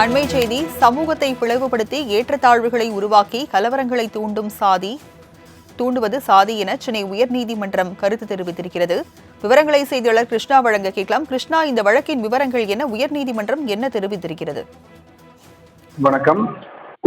அண்மை செய்தி சமூகத்தை பிளவுபடுத்தி ஏற்றத்தாழ்வுகளை உருவாக்கி கலவரங்களை தூண்டும் சாதி. தூண்டுவது சாதி என சென்னை உயர்நீதிமன்றம் கருத்து தெரிவித்திருக்கிறது. விவரங்களை செய்தியாளர் கிருஷ்ணா வழங்க கேட்கலாம். கிருஷ்ணா இந்த வழக்கின் விவரங்கள் என்ன? உயர்நீதிமன்றம் என்ன தெரிவித்திருக்கிறது? வணக்கம்.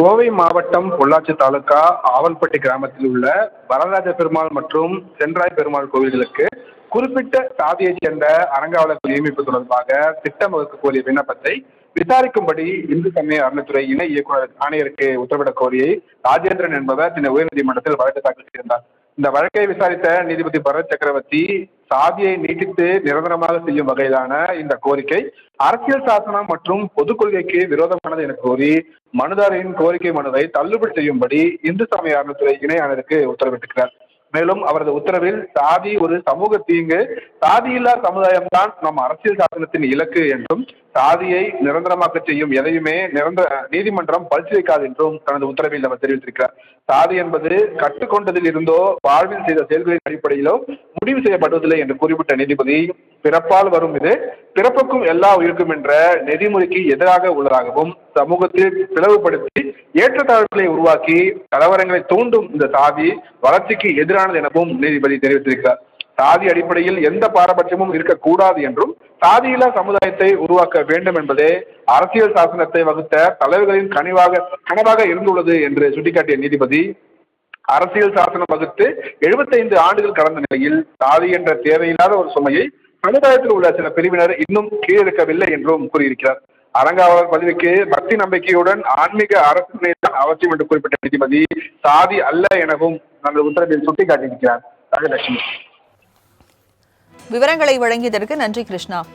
கோவை மாவட்டம் பொள்ளாச்சி தாலுகா ஆவல்பட்டி கிராமத்தில் உள்ள வரராஜ பெருமாள் மற்றும் சென்றாய் பெருமாள் கோவில்களுக்கு குறிப்பிட்ட சாதியைச் சேர்ந்த அறங்காவலர் நியமிப்பு தொடர்பாக திட்டம் வகுக்கக்கூடிய விண்ணப்பத்தை விசாரிக்கும்படி இந்து சமய அறநிலைத்துறை இணை இயக்குநர் ஆணையருக்கு உத்தரவிடக் கோரி ராஜேந்திரன் என்பவர் சென்னை உயர்நீதிமன்றத்தில் வழக்கு தாக்கல் செய்திருந்தார். இந்த வழக்கை விசாரித்த நீதிபதி பரத் சக்கரவர்த்தி சாதியை நீட்டித்து நிரந்தரமாக செய்யும் வகையிலான இந்த கோரிக்கை அரசியல் சாசனம் மற்றும் பொதுக்கொள்கைக்கு விரோதமானது என கோரி மனுதாரரின் கோரிக்கை மனுவை தள்ளுபடி செய்யும்படி இந்து சமய அறநிலைத்துறை இணை ஆணையருக்கு உத்தரவிட்டிருக்கிறார். மேலும் அவரது உத்தரவில் சாதி ஒரு சமூக தீங்கு சாதியில்லா சமுதாயம் தான் நம் அரசியல் சாசனத்தின் இலக்கு என்றும் சாதியை நிரந்தரமாக்க செய்யும் எதையுமே நிரந்தர நீதிமன்றம் பரிசீலிக்காது என்றும் தனது உத்தரவில் அவர் தெரிவித்திருக்கிறார். சாதி என்பது கற்றுக்கொண்டதில் இருந்தோ வாழ்வில் செய்த செயல்களின் அடிப்படையிலோ முடிவு செய்யப்படுவதில்லை என்று குறிப்பிட்ட நீதிபதி பிறப்பால் வரும் இது பிறப்புக்கும் எல்லா உயிருக்கும் என்ற நெறிமுறைக்கு எதிராக உள்ளதாகவும் சமூகத்தில் பிளவுபடுத்தி ஏற்றத்தாழ்வுகளை உருவாக்கி கலவரங்களை தூண்டும் இந்த சாதி வளர்ச்சிக்கு எதிரானது எனவும் நீதிபதி தெரிவித்திருக்கிறார். சாதி அடிப்படையில் எந்த பாரபட்சமும் இருக்கக்கூடாது என்றும் சாதியில்லா சமுதாயத்தை உருவாக்க வேண்டும் என்பதே அரசியல் சாசனத்தை வகுத்த தலைவர்களின் கனிவாக கனவாக இருந்துள்ளது என்று சுட்டிக்காட்டிய நீதிபதி அரசியல் சாசனம் வகுத்து 75 ஆண்டுகள் கடந்த நிலையில் சாதி என்ற தேவையில்லாத ஒரு சுமையை சமுதாயத்தில் உள்ள சில பிரிவினர் இன்னும் கீழிருக்கவில்லை என்றும் கூறியிருக்கிறார். அறங்காவலர் பதவிக்கு பக்தி நம்பிக்கையுடன் ஆன்மீக அரசு அவசியம் என்று குறிப்பிட்ட நீதிபதி சாதி அல்ல எனவும் நமது உத்தரவில் சுட்டிக்காட்டியிருக்கிறார். ராஜலட்சுமி. விவரங்களை வழங்கியதற்கு நன்றி கிருஷ்ணா.